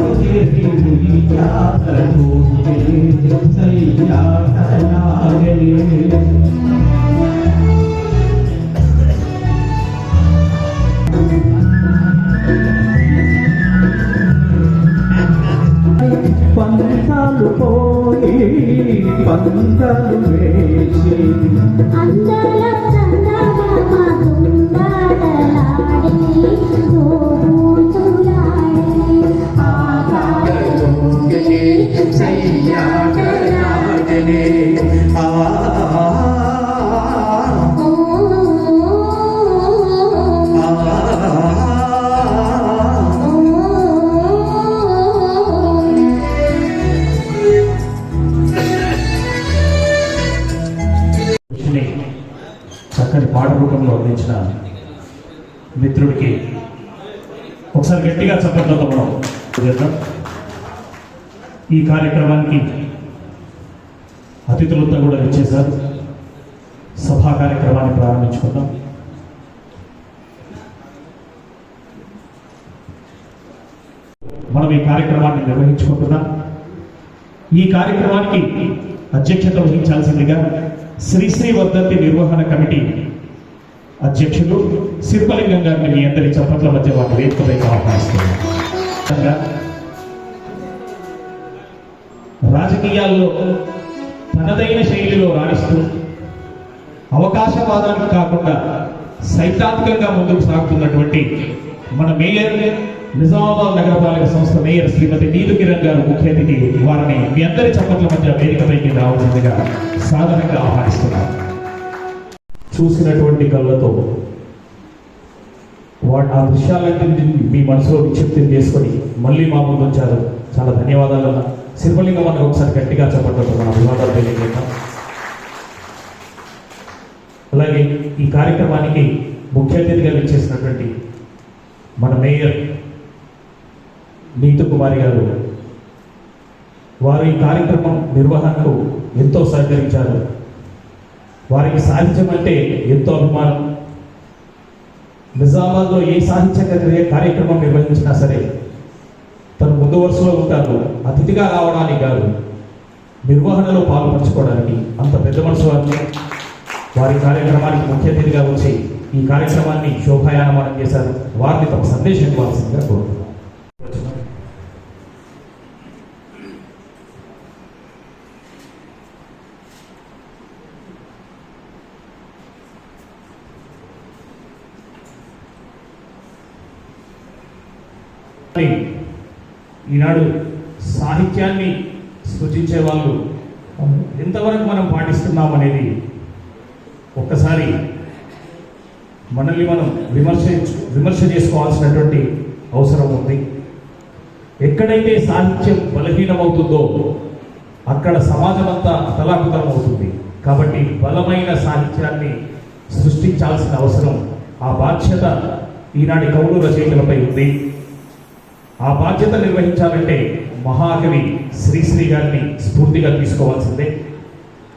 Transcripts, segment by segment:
కానలు చేరి ఉయ్యాలను సయ్యాటలాగలే పంతాలు పోయి పంతాలు వేసి అందాల చందమామ తుండాటలాడే చక్కటి పాట రూపంలో అందించిన మిత్రుడికి ఒకసారి గట్టిగా చప్పట్లతో మనం. చేద్దాం. ఈ కార్యక్రమానికి అతిథులంతా కూడా ఇచ్చేశారు సభా కార్యక్రమాన్ని ప్రారంభించుకుందాం. మనం ఈ కార్యక్రమాన్ని నిర్వహించుకుంటున్నాం. ఈ కార్యక్రమానికి అధ్యక్షత వహించాల్సిందిగా శ్రీశ్రీ వర్ధంతి నిర్వహణ కమిటీ అధ్యక్షులు శిల్పలింగం గారిని మీ అందరి చప్పట్ల మధ్య వారి వేదికపైకి ఆహ్వానిస్తున్నారు రాజకీయాల్లో తనదైన శైలిలో రాణిస్తూ అవకాశవాదానికి కాకుండా సైద్ధాంతికంగా ముందుకు సాగుతున్నటువంటి మన మేయర్ నిజామాబాద్ నగరపాలక సంస్థ మేయర్ శ్రీమతి నీలు కిరణ్ గారు ముఖ్య అతిథి వారిని మీ అందరి చప్పట్ల మధ్య వేదికపైకి రావాల్సిందిగా సాధారణంగా ఆహ్వానిస్తున్నారు చూసినటువంటి కళ్ళతో వాటి ఆ దృశ్యాలన్నింటినీ మీ మనసులో విక్షిప్తం చేసుకొని మళ్ళీ మా ముందు వచ్చారు. చాలా ధన్యవాదాలు అన్న. శిల్పలింగం మనకు ఒకసారి గట్టిగా చెప్పట్లేదు మన అభివాదాలు తెలియజేద్దాం. అలాగే ఈ కార్యక్రమానికి ముఖ్య అతిథిగా విచ్చేసినటువంటి మన మేయర్ నీతు కుమారి గారు. వారు ఈ కార్యక్రమం నిర్వహణకు ఎంతో సహకరించారు. వారికి సాహిత్యం అంటే ఎంతో అభిమానం. నిజామాబాద్లో ఏ సాహిత్య కార్యక్రమం నిర్వహించినా సరే తను ముందు వరుసలో ఉంటారు. అతిథిగా రావడానికి కాదు నిర్వహణలో పాల్పంచుకోవడానికి అంత పెద్ద మనసు వారిని వారి కార్యక్రమానికి ముఖ్య అతిథిగా వచ్చి ఈ కార్యక్రమాన్ని శోభాయానమానం చేశారు. వారిని తమ సందేశం ఇవ్వాల్సిందిగా కోరుతున్నాను. ఈనాడు సాహిత్యాన్ని సృజించే వాళ్ళు ఎంతవరకు మనం పాటిస్తున్నాం అనేది ఒక్కసారి మనల్ని మనం విమర్శ విమర్శ చేసుకోవాల్సినటువంటి అవసరం ఉంది. ఎక్కడైతే సాహిత్యం బలహీనమవుతుందో అక్కడ సమాజం అంతా అతలాకుతలం అవుతుంది కాబట్టి బలమైన సాహిత్యాన్ని సృష్టించాల్సిన అవసరం ఆ బాధ్యత ఈనాటి కవులు రచయితలపై ఉంది. ఆ బాధ్యత నిర్వహించాలంటే మహాకవి శ్రీశ్రీ గారిని స్ఫూర్తిగా తీసుకోవాల్సిందే.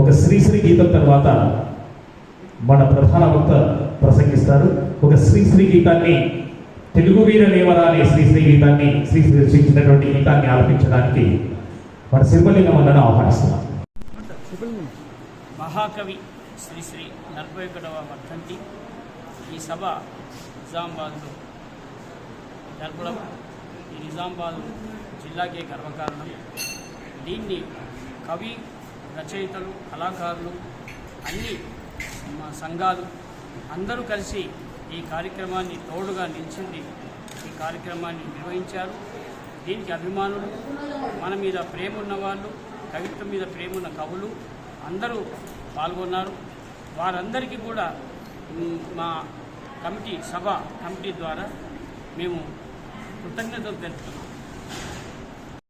ఒక శ్రీశ్రీ గీతం తర్వాత మన ప్రధాన వక్త ప్రసంగిస్తారు. ఒక శ్రీశ్రీ గీతాన్ని తెలుగు వీర నేవరా అనే శ్రీశ్రీ గీతాన్ని శ్రీశ్రీ రచించినటువంటి గీతాన్ని ఆలపించడానికి మన శిల్పలింగం అన్నను ఆహ్వానిస్తున్నాం. మహాకవి శ్రీశ్రీ నలభై ఒకటవ వర్ధంతి ఈ సభ నిజామాబాద్లో జరపడం ఈ నిజామాబాద్ జిల్లాకే గర్వకారణం. దీన్ని కవి రచయితలు కళాకారులు అన్ని మా సంఘాలు అందరూ కలిసి ఈ కార్యక్రమాన్ని తోడుగా నిలిచింది. ఈ కార్యక్రమాన్ని నిర్వహించారు. దీనికి అభిమానులు మన మీద ప్రేమ ఉన్న వాళ్ళు కవిత్వం మీద ప్రేమ ఉన్న కవులు అందరూ పాల్గొన్నారు. వారందరికీ కూడా మా కమిటీ సభ కమిటీ ద్వారా మేము కృతజ్ఞతలు తెలుపుతున్నాం